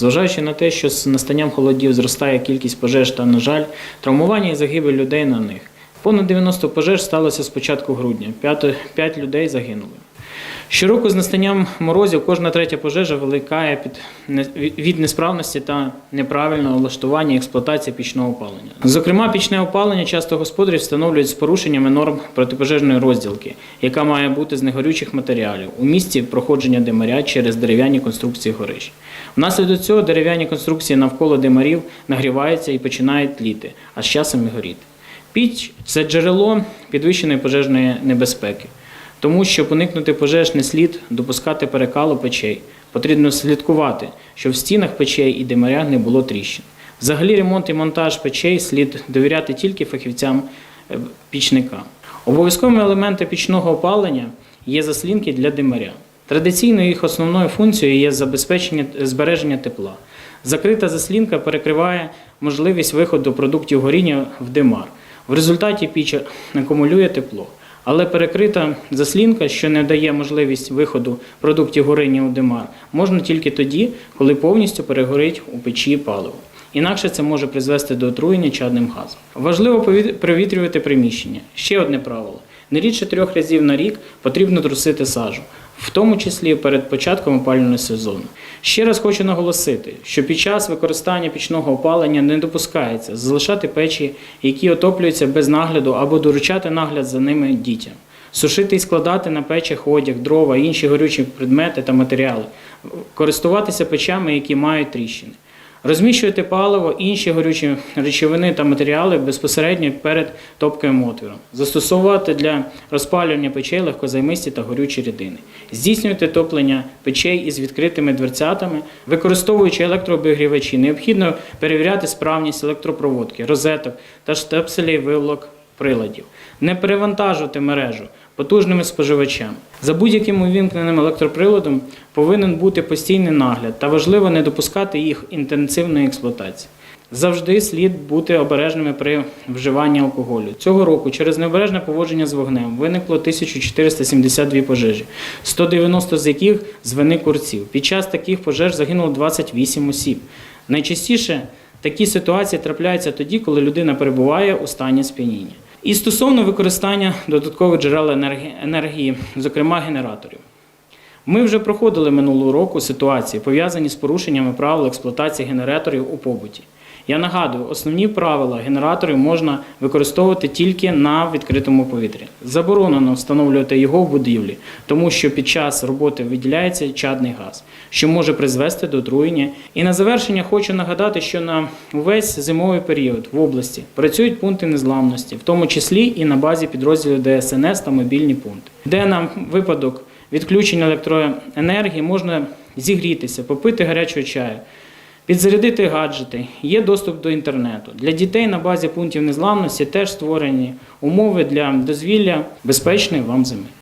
Зважаючи на те, що з настанням холодів зростає кількість пожеж та, на жаль, травмування і загибель людей на них. Понад 90 пожеж сталося з початку грудня, 5, людей загинули. Щороку з настанням морозів кожна третя пожежа виникає під від несправності та неправильного влаштування експлуатації пічного опалення. Зокрема, пічне опалення часто господарі встановлюють з порушеннями норм протипожежної розділки, яка має бути з негорючих матеріалів у місці проходження димаря через дерев'яні конструкції горищ. Внаслідок цього дерев'яні конструкції навколо димарів нагріваються і починають тліти, а з часом і горіти. Піч це джерело підвищеної пожежної небезпеки. Тому, щоб уникнути пожеж, не слід допускати перекалу печей. Потрібно слідкувати, щоб в стінах печей і димарях не було тріщин. Взагалі, ремонт і монтаж печей слід довіряти тільки фахівцям е, пічника. Обов'язковими елементами пічного опалення є заслінки для димаря. Традиційно їх основною функцією є забезпечення збереження тепла. Закрита заслінка перекриває можливість виходу продуктів горіння в димар. В результаті піч акумулює тепло. Але перекрита заслінка, що не дає можливість виходу продуктів горіння у димар, можна тільки тоді, коли повністю перегорить у печі паливо. Інакше це може призвести до отруєння чадним газом. Важливо провітрювати приміщення. Ще одне правило: не рідше трьох разів на рік потрібно трусити сажу, в тому числі перед початком опалювального сезону. Ще раз хочу наголосити, що під час використання пічного опалення не допускається залишати печі, які отоплюються без нагляду або доручати нагляд за ними дітям. Сушити і складати на печах одяг, дрова, інші горючі предмети та матеріали, користуватися печами, які мають тріщини. Розміщувати паливо, інші горючі речовини та матеріали безпосередньо перед топковим отвіром. Застосовувати для розпалювання печей легкозаймисті та горючі рідини. Здійснювати топлення печей із відкритими дверцятами, використовуючи електрообігрівачі. Необхідно перевіряти справність електропроводки, розеток та штепселів виволок приладів. Не перевантажувати мережу потужними споживачами. За будь-яким увімкненим електроприладом повинен бути постійний нагляд та важливо не допускати їх інтенсивної експлуатації. Завжди слід бути обережними при вживанні алкоголю. Цього року через необережне поводження з вогнем виникло 1472 пожежі, 190 з яких з вини курців. Під час таких пожеж загинуло 28 осіб. Найчастіше такі ситуації трапляються тоді, коли людина перебуває у стані сп'яніння. І стосовно використання додаткових джерел енергії, зокрема генераторів. Ми вже проходили минулого року ситуації, пов'язані з порушеннями правил експлуатації генераторів у побуті. Я нагадую, основні правила генераторів можна використовувати тільки на відкритому повітрі. Заборонено встановлювати його в будівлі, тому що під час роботи виділяється чадний газ, що може призвести до отруєння. І на завершення хочу нагадати, що на увесь зимовий період в області працюють пункти незламності, в тому числі і на базі підрозділів ДСНС та мобільні пункти, де на випадок відключення електроенергії можна зігрітися, попити гарячого чаю. Підзарядити гаджети, є доступ до інтернету. Для дітей на базі пунктів незламності теж створені умови для дозвілля безпечної вам зими.